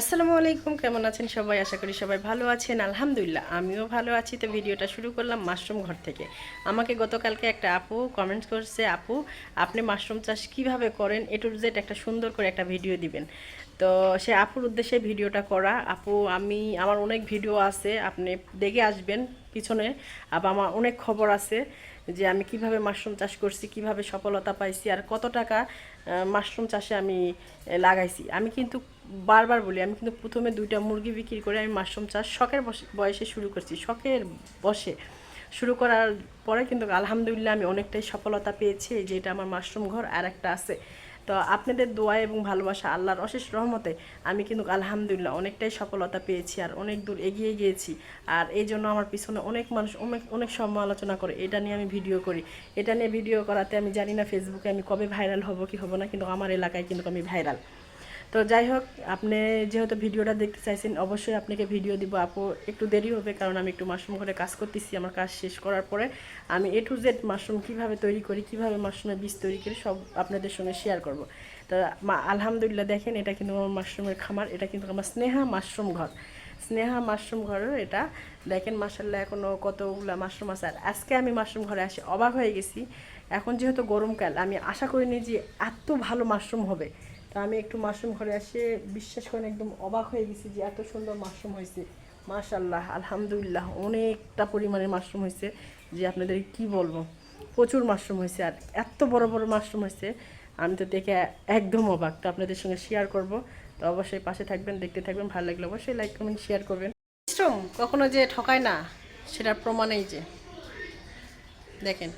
আসসালামু আলাইকুম, কেমন আছেন সবাই? আশা করি সবাই ভালো আছেন। আলহামদুলিল্লাহ, আমিও ভালো আছি। তো ভিডিওটা শুরু করলাম মাশরুম ঘর থেকে। আমাকে গতকালকে একটা আপু কমেন্টস করছে, আপু, আপনি মাশরুম চাষ কীভাবে করেন? এ টু জেড একটা সুন্দর করে একটা ভিডিও দিবেন। তো সে আপুর উদ্দেশ্যে ভিডিওটা করা। আপু, আমি, আমার অনেক ভিডিও আছে, আপনি দেখে আসবেন। পিছনে। আবার আমার অনেক খবর আছে যে আমি কীভাবে মাশরুম চাষ করছি, কীভাবে সফলতা পাইছি আর কত টাকা মাশরুম চাষে আমি লাগাইছি। আমি কিন্তু বারবার বলি, আমি কিন্তু প্রথমে দুইটা মুরগি বিক্রি করে আমি মাশরুম চাষ শখের বয়সে শুরু করছি, শখের বসে। শুরু করার পরে কিন্তু আলহামদুলিল্লাহ আমি অনেকটাই সফলতা পেয়েছি যেটা আমার মাশরুম ঘর আর একটা আছে। তো আপনাদের দোয়া এবং ভালোবাসা আল্লাহর অশেষ রহমতে আমি কিন্তু আলহামদুলিল্লাহ অনেকটাই সফলতা পেয়েছি আর অনেক দূর এগিয়ে গিয়েছি। আর এই জন্য আমার পিছনে অনেক মানুষ, অনেক অনেক সমালোচনা করে, এটা নিয়ে আমি ভিডিও করি। এটা নিয়ে ভিডিও করাতে আমি জানি না ফেসবুকে আমি কবে ভাইরাল হব, কি হব না, কিন্তু আমার এলাকায় কিন্তু আমি ভাইরাল তো যাই হোক আপনি যেহেতু ভিডিওটা দেখতে চাইছেন, অবশ্যই আপনাকে ভিডিও দিব। আপু, একটু দেরি হবে কারণ আমি একটু মাশরুম ঘরে কাজ করতেছি, আমার কাজ শেষ করার পরে। আমি এ টু জেড মাশরুম কীভাবে তৈরি করি, কীভাবে মাশরুমের বীজ তৈরি করি, সব আপনাদের সঙ্গে শেয়ার করব। তো আলহামদুলিল্লাহ দেখেন, এটা কিন্তু আমার মাশরুমের খামার, এটা কিন্তু আমার স্নেহা মাশরুম ঘর। স্নেহা মাশরুম ঘরের এটা দেখেন মাসাল্লাহ এখনও কতগুলো মাশরুম আছে। আর আজকে আমি মাশরুম ঘরে আসি অবাক হয়ে গেছি। এখন যেহেতু গরমকাল, আমি আশা করিনি যে এত ভালো মাশরুম হবে। তো আমি একটু মাশরুম ঘরে এসে বিশ্বাস করেন একদম অবাক হয়ে গেছি যে এত সুন্দর মাশরুম হয়েছে। মাশাল্লাহ আলহামদুলিল্লাহ, অনেকটা পরিমাণে মাশরুম হয়েছে যে আপনাদের কি বলব? প্রচুর মাশরুম হয়েছে আর এত বড় বড় মাশরুম হয়েছে, আমি তো দেখে একদম অবাক। তো আপনাদের সঙ্গে শেয়ার করব। তো অবশ্যই পাশে থাকবেন, দেখতে থাকবেন, ভালো লাগলে অবশ্যই লাইক কমেন্ট শেয়ার করবেন। মাশরুম কখনো যে ঠকায় না, সেটার প্রমাণেই যে। দেখেন।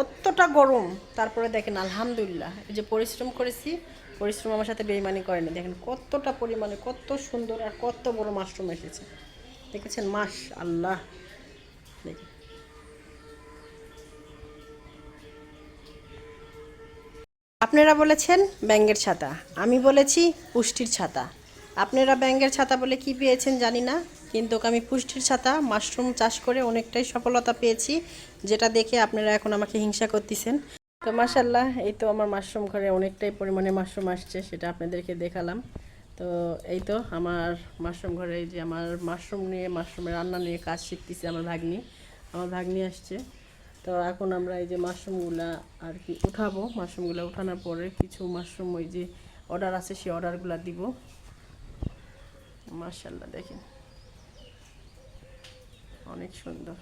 অতটা গরম, তারপরে দেখেন আলহামদুলিল্লাহ যে পরিশ্রম করেছি, পরিশ্রম আমার সাথে বেইমানি করেনি দেখেন কতটা পরিমাণে, কত সুন্দর আর কত বড় মাশরুম এসেছে। দেখেছেন মাস আল্লাহ দেখেন। আপনারা বলেছেন ব্যাঙ্গের ছাতা, আমি বলেছি পুষ্টির ছাতা। আপনারা ব্যাঙ্গের ছাতা বলে কি পেয়েছেন জানি না, কিন্তু আমি পুষ্টির ছাতা, মাশরুম চাষ করে অনেকটাই সফলতা পেয়েছি, যেটা দেখে আপনারা এখন আমাকে হিংসা করতেছেন। তো মাসাল্লাহ এই তো আমার মাশরুম ঘরে অনেকটাই পরিমাণে মাশরুম আসছে, সেটা আপনাদেরকে দেখালাম। তো এই তো আমার মাশরুম ঘরে যে আমার মাশরুম নিয়ে, মাশরুমের রান্না নিয়ে কাজ শিখতেছি আমার ভাগ্নি আমার ভাগ্নি আসছে। তো এখন আমরা এই যে মাশরুমগুলা আর কি উঠাবো, মাশরুমগুলো উঠানোর পরে কিছু মাশরুম ওই যে অর্ডার আছে, সেই অর্ডারগুলো দিব। মার্শাল্লাহ দেখেন। অনেক সুন্দর।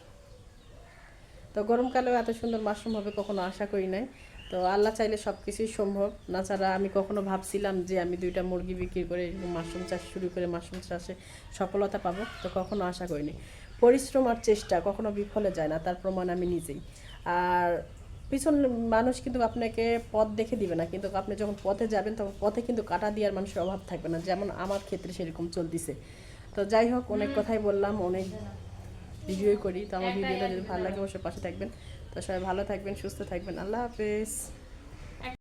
তো গরমকালেও এত সুন্দর মাশরুম হবে কখনো আশা করি নাই। তো আল্লাহ চাইলে সব কিছুই সম্ভব। না ছাড়া আমি কখনো ভাবছিলাম যে আমি দুইটা মুরগি বিক্রি করে মাশরুম চাষ শুরু করে মাশরুম চাষে সফলতা পাবো, তো কখনো আশা করিনি পরিশ্রম আর চেষ্টা কখনো বিফলে যায় না, তার প্রমাণ আমি নিজেই। আর পিছন মানুষ কিন্তু আপনাকে পথ দেখে দিবে না। কিন্তু আপনি যখন পথে যাবেন তখন পথে কিন্তু কাটা দেওয়ার মানুষের অভাব থাকবে না। যেমন আমার ক্ষেত্রে সেরকম চলতেছে। তো যাই হোক অনেক কথাই বললাম অনেক ভিডিও করি। তো আমার ভিডিওটা যদি ভালো লাগে অবশ্যই পাশে থাকবেন। তো সবাই ভালো থাকবেন সুস্থ থাকবেন। আল্লাহ হাফেজ।